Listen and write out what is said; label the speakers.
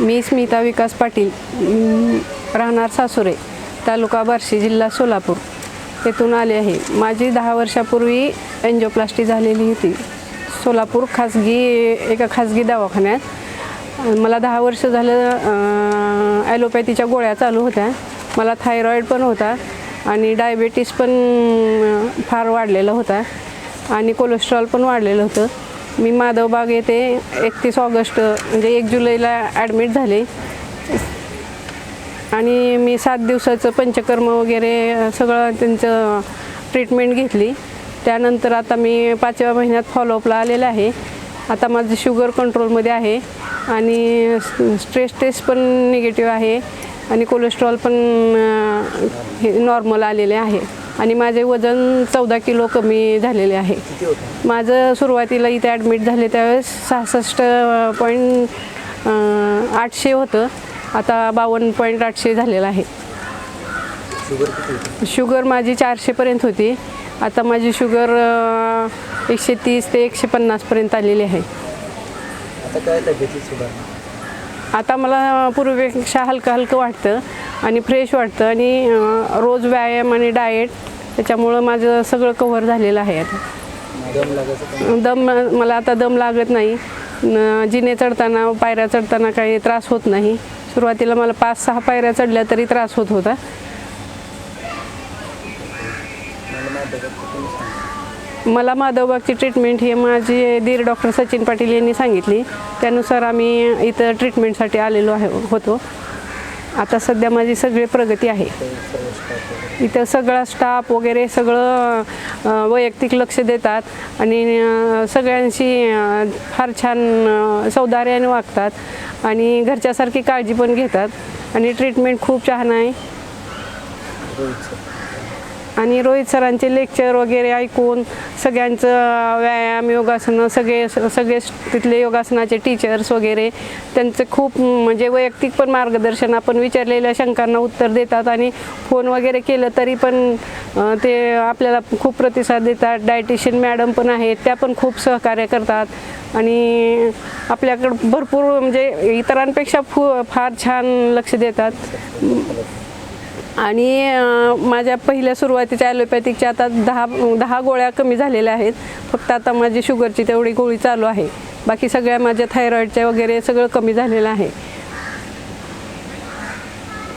Speaker 1: मी स्मिता विकास पाटील राहणार सासुरे तालुका बार्शी जिल्हा सोलापूर. येथून आले आहे. माझी दहा वर्षापूर्वी एन्जिओप्लास्टी झालेली होती. सोलापूर खाजगी एका खाजगी दवाखान्यात. मला दहा वर्ष झालं ॲलोपॅथीच्या गोळ्या चालू होत्या. मला थायरॉईड पण होता आणि डायबेटीस पण फार वाढलेला होता आणि कोलेस्ट्रॉल पण वाढलेलं होतं. मी माधवबाग येथे एकतीस ऑगस्ट म्हणजे एक जुलैला ॲडमिट झाले. आणि मी सात दिवसाचं पंचकर्म वगैरे सगळं त्यांचं ट्रीटमेंट घेतली. त्यानंतर आता मी पाचव्या महिन्यात फॉलोअपला आलेलं आहे. आता माझं शुगर कंट्रोलमध्ये आहे. आणि स्ट्रेस टेस्ट पण निगेटिव्ह आहे. आणि कोलेस्ट्रॉल पण हे नॉर्मल आलेले आहे. आणि माझे वजन चौदा किलो कमी झालेले आहे. माझं सुरुवातीला इथे ॲडमिट झाले त्यावेळेस सहासष्ट पॉईंट आठशे होतं. आता बावन्न पॉईंट आठशे झालेलं आहे.
Speaker 2: शुगर
Speaker 1: माझी चारशेपर्यंत होती. आता माझी शुगर एकशे तीस ते एकशे पन्नासपर्यंत आलेली आहे.
Speaker 2: आता
Speaker 1: मला पूर्वीपेक्षा हलकं हलकं वाटतं. आणि फ्रेश वाटतं. आणि रोज व्यायाम आणि डाएट त्याच्यामुळं माझं सगळं कव्हर झालेलं आहे आता.
Speaker 2: दम
Speaker 1: मला आता दम लागत नाही. जिने चढताना पायऱ्या चढताना काही त्रास होत नाही. सुरुवातीला मला पाच सहा पायऱ्या चढल्या तरी त्रास होत होता.
Speaker 2: मला
Speaker 1: माधवबागची ट्रीटमेंट ही माझी धीर डॉक्टर सचिन पाटील यांनी सांगितली. त्यानुसार आम्ही इथं ट्रीटमेंटसाठी आलेलो आहे होतो. आता सध्या माझी सगळी प्रगती आहे. इथं सगळा स्टाफ वगैरे सगळं वैयक्तिक लक्ष देतात आणि सगळ्यांशी फार छान सौदार्याने वागतात आणि घरच्यासारखी काळजी पण घेतात आणि ट्रीटमेंट खूप छान आहे. आणि रोहित सरांचे लेक्चर वगैरे ऐकून सगळ्यांचं व्यायाम योगासनं सगळे सगळे तिथले योगासनाचे टीचर्स वगैरे त्यांचं खूप म्हणजे वैयक्तिक पण मार्गदर्शन आपण विचारलेल्या शंकांना उत्तर देतात आणि फोन वगैरे केलं तरी पण ते आपल्याला खूप प्रतिसाद देतात. डायटिशियन मॅडम पण आहेत त्या पण खूप सहकार्य करतात. आणि आपल्याकडं भरपूर म्हणजे इतरांपेक्षा फू फार छान लक्ष देतात. आणि माझ्या पहिल्या सुरुवातीच्या ॲलोपॅथिकच्या आता दहा दहा गोळ्या कमी झालेल्या आहेत. फक्त आता माझी शुगरची तेवढी गोळी चालू आहे. बाकी सगळ्या माझ्या थायरॉईडच्या वगैरे सगळं कमी झालेलं आहे.